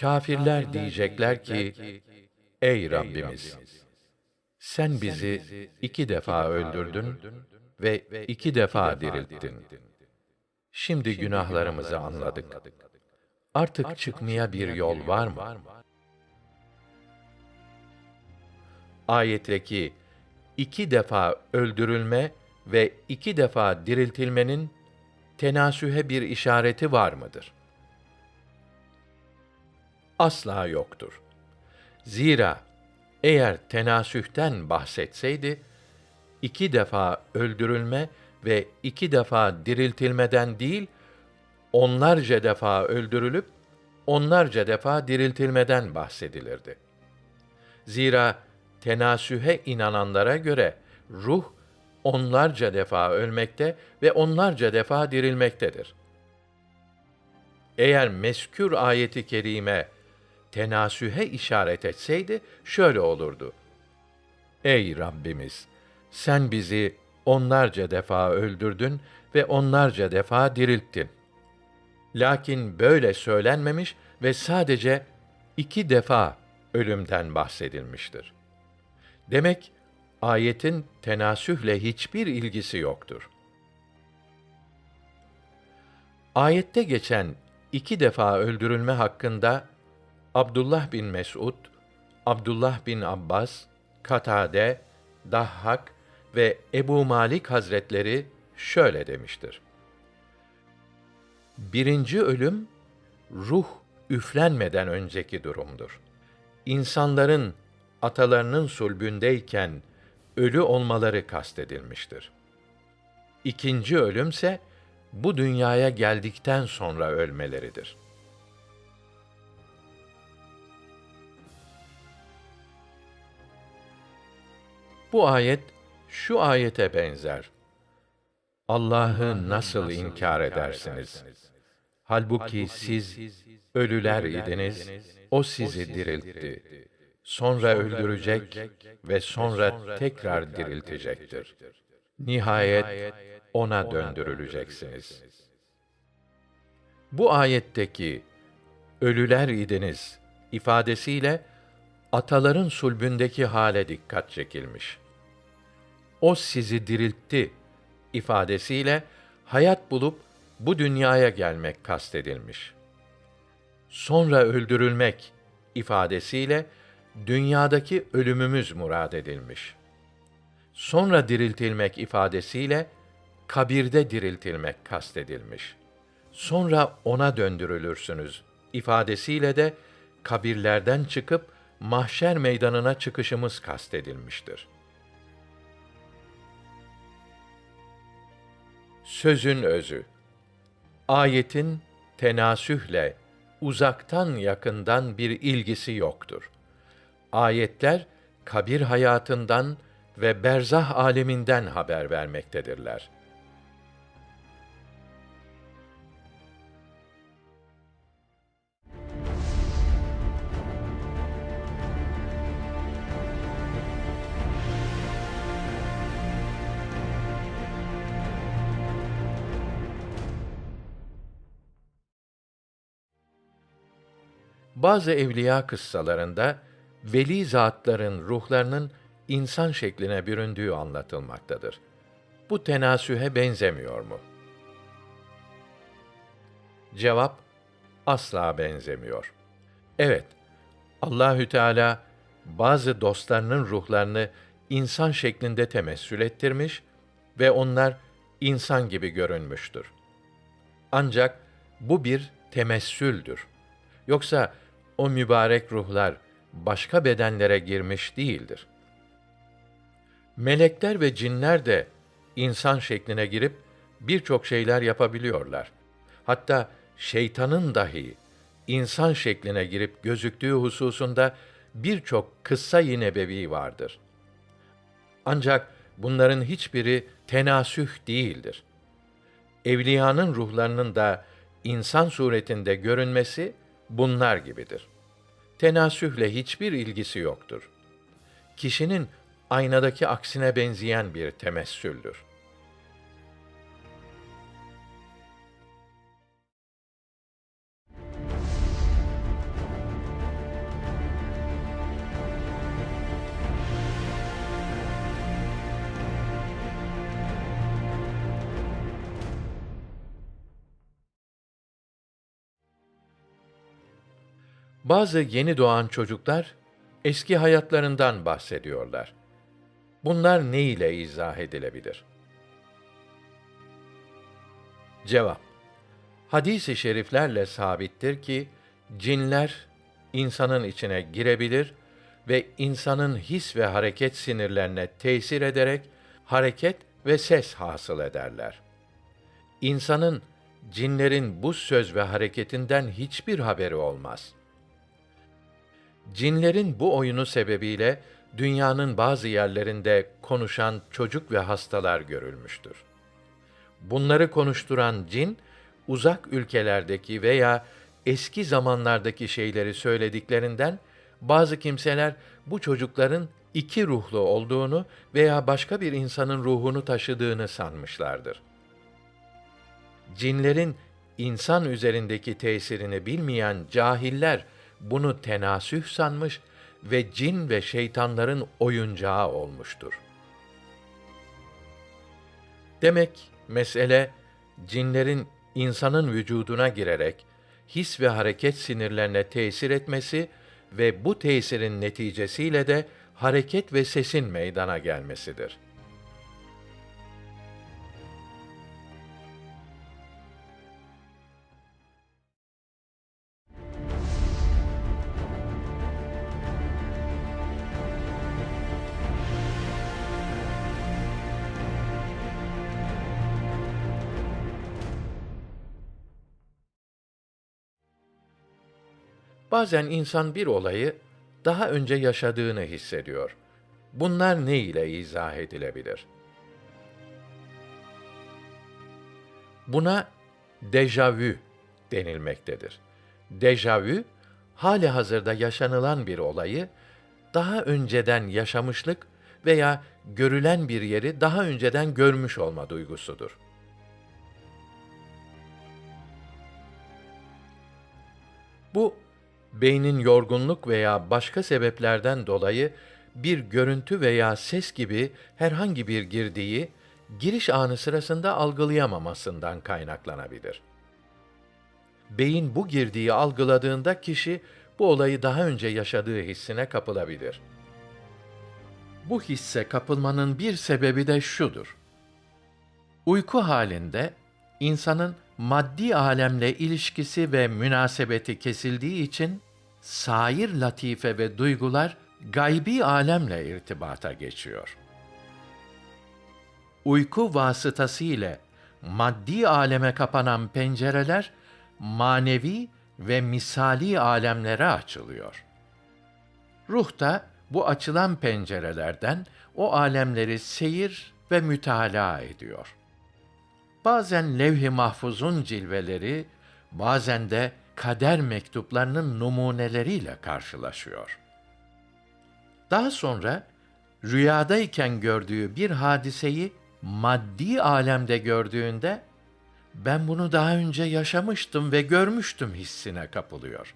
Kâfirler diyecekler ki, Ey Rabbimiz! Sen bizi iki defa öldürdün ve iki defa dirilttin. Şimdi günahlarımızı anladık. Artık çıkmaya bir yol var mı? Ayetteki iki defa öldürülme ve iki defa diriltilmenin tenasühe bir işareti var mıdır? Asla yoktur. Zira eğer tenasühten bahsetseydi, iki defa öldürülme ve iki defa diriltilmeden değil, onlarca defa öldürülüp, onlarca defa diriltilmeden bahsedilirdi. Zira tenasühe inananlara göre ruh onlarca defa ölmekte ve onlarca defa dirilmektedir. Eğer meskür ayeti kerime tenasühe işaret etseydi şöyle olurdu. Ey Rabbimiz! Sen bizi onlarca defa öldürdün ve onlarca defa dirilttin. Lakin böyle söylenmemiş ve sadece iki defa ölümden bahsedilmiştir. Demek ayetin tenasühle hiçbir ilgisi yoktur. Ayette geçen iki defa öldürülme hakkında Abdullah bin Mes'ud, Abdullah bin Abbas, Katade, Dahhak ve Ebu Malik Hazretleri şöyle demiştir. Birinci ölüm, ruh üflenmeden önceki durumdur. İnsanların atalarının sulbündeyken ölü olmaları kastedilmiştir. İkinci ölümse bu dünyaya geldikten sonra ölmeleridir. Bu ayet şu ayete benzer. Allah'ı nasıl inkar edersiniz? Halbuki siz ölüler idiniz, o sizi diriltti. Sonra öldürecek ve sonra tekrar diriltecektir. Nihayet ona döndürüleceksiniz. Bu ayetteki ölüler idiniz ifadesiyle ataların sulbündeki hale dikkat çekilmiş. O sizi diriltti ifadesiyle hayat bulup bu dünyaya gelmek kastedilmiş. Sonra öldürülmek ifadesiyle dünyadaki ölümümüz murad edilmiş. Sonra diriltilmek ifadesiyle kabirde diriltilmek kastedilmiş. Sonra ona döndürülürsünüz ifadesiyle de kabirlerden çıkıp mahşer meydanına çıkışımız kastedilmiştir. Sözün özü Ayetin tenasühle uzaktan yakından bir ilgisi yoktur. Ayetler kabir hayatından ve berzah aleminden haber vermektedirler. Bazı evliya kıssalarında veli zatların ruhlarının insan şekline büründüğü anlatılmaktadır. Bu tenasühe benzemiyor mu? Cevap asla benzemiyor. Evet, Allahü Teala bazı dostlarının ruhlarını insan şeklinde temessül ettirmiş ve onlar insan gibi görünmüştür. Ancak bu bir temessüldür. Yoksa o mübarek ruhlar başka bedenlere girmiş değildir. Melekler ve cinler de insan şekline girip birçok şeyler yapabiliyorlar. Hatta şeytanın dahi insan şekline girip gözüktüğü hususunda birçok kıssa-i nebevi vardır. Ancak bunların hiçbiri tenasüh değildir. Evliyanın ruhlarının da insan suretinde görünmesi bunlar gibidir. Tenasühle hiçbir ilgisi yoktur. Kişinin aynadaki aksine benzeyen bir temessüldür. Bazı yeni doğan çocuklar eski hayatlarından bahsediyorlar. Bunlar ne ile izah edilebilir? Cevap Hadis-i şeriflerle sabittir ki cinler insanın içine girebilir ve insanın his ve hareket sinirlerine tesir ederek hareket ve ses hasıl ederler. İnsanın cinlerin bu söz ve hareketinden hiçbir haberi olmaz. Cinlerin bu oyunu sebebiyle dünyanın bazı yerlerinde konuşan çocuk ve hastalar görülmüştür. Bunları konuşturan cin, uzak ülkelerdeki veya eski zamanlardaki şeyleri söylediklerinden bazı kimseler bu çocukların iki ruhlu olduğunu veya başka bir insanın ruhunu taşıdığını sanmışlardır. Cinlerin insan üzerindeki tesirini bilmeyen cahiller bunu tenasüh sanmış ve cin ve şeytanların oyuncağı olmuştur. Demek mesele cinlerin insanın vücuduna girerek his ve hareket sinirlerine tesir etmesi ve bu tesirin neticesiyle de hareket ve sesin meydana gelmesidir. Bazen insan bir olayı daha önce yaşadığını hissediyor. Bunlar ne ile izah edilebilir? Buna dejavü denilmektedir. Dejavü, hali hazırda yaşanılan bir olayı daha önceden yaşamışlık veya görülen bir yeri daha önceden görmüş olma duygusudur. Bu beynin yorgunluk veya başka sebeplerden dolayı bir görüntü veya ses gibi herhangi bir girdiği giriş anı sırasında algılayamamasından kaynaklanabilir. Beyin bu girdiği algıladığında kişi bu olayı daha önce yaşadığı hissine kapılabilir. Bu hisse kapılmanın bir sebebi de şudur. Uyku halinde insanın maddi alemle ilişkisi ve münasebeti kesildiği için sair latife ve duygular gaybi alemle irtibata geçiyor. Uyku vasıtası ile maddi aleme kapanan pencereler manevi ve misali alemlere açılıyor. Ruh da bu açılan pencerelerden o alemleri seyir ve mütalaa ediyor. Bazen levh-i mahfuzun cilveleri, bazen de kader mektuplarının numuneleriyle karşılaşıyor. Daha sonra rüyadayken gördüğü bir hadiseyi maddi alemde gördüğünde ben bunu daha önce yaşamıştım ve görmüştüm hissine kapılıyor.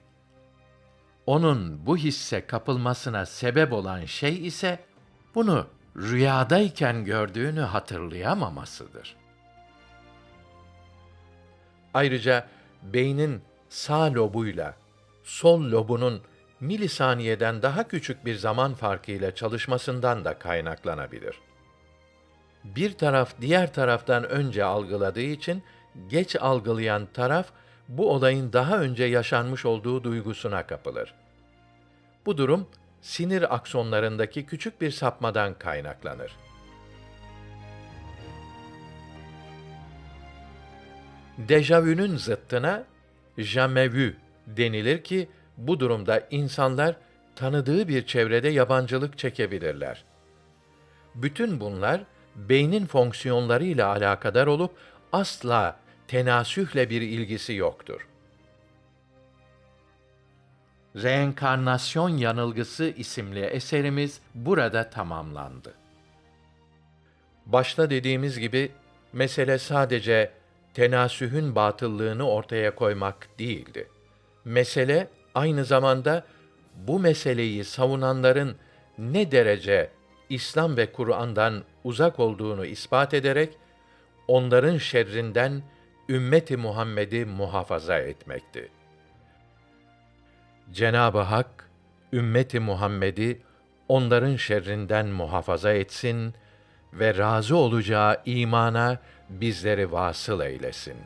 Onun bu hisse kapılmasına sebep olan şey ise bunu rüyadayken gördüğünü hatırlayamamasıdır. Ayrıca beynin sağ lobuyla sol lobunun milisaniyeden daha küçük bir zaman farkıyla çalışmasından da kaynaklanabilir. Bir taraf diğer taraftan önce algıladığı için geç algılayan taraf bu olayın daha önce yaşanmış olduğu duygusuna kapılır. Bu durum sinir aksonlarındaki küçük bir sapmadan kaynaklanır. Dejavünün zıttına jamevü denilir ki bu durumda insanlar tanıdığı bir çevrede yabancılık çekebilirler. Bütün bunlar beynin fonksiyonlarıyla alakadar olup asla tenasühle bir ilgisi yoktur. Reenkarnasyon Yanılgısı isimli eserimiz burada tamamlandı. Başta dediğimiz gibi mesele sadece tenasühün batıllığını ortaya koymak değildi. Mesele aynı zamanda bu meseleyi savunanların ne derece İslam ve Kur'an'dan uzak olduğunu ispat ederek onların şerrinden ümmeti Muhammed'i muhafaza etmekti. Cenab-ı Hak ümmeti Muhammed'i onların şerrinden muhafaza etsin ve razı olacağı imana bizleri vasıl eylesin.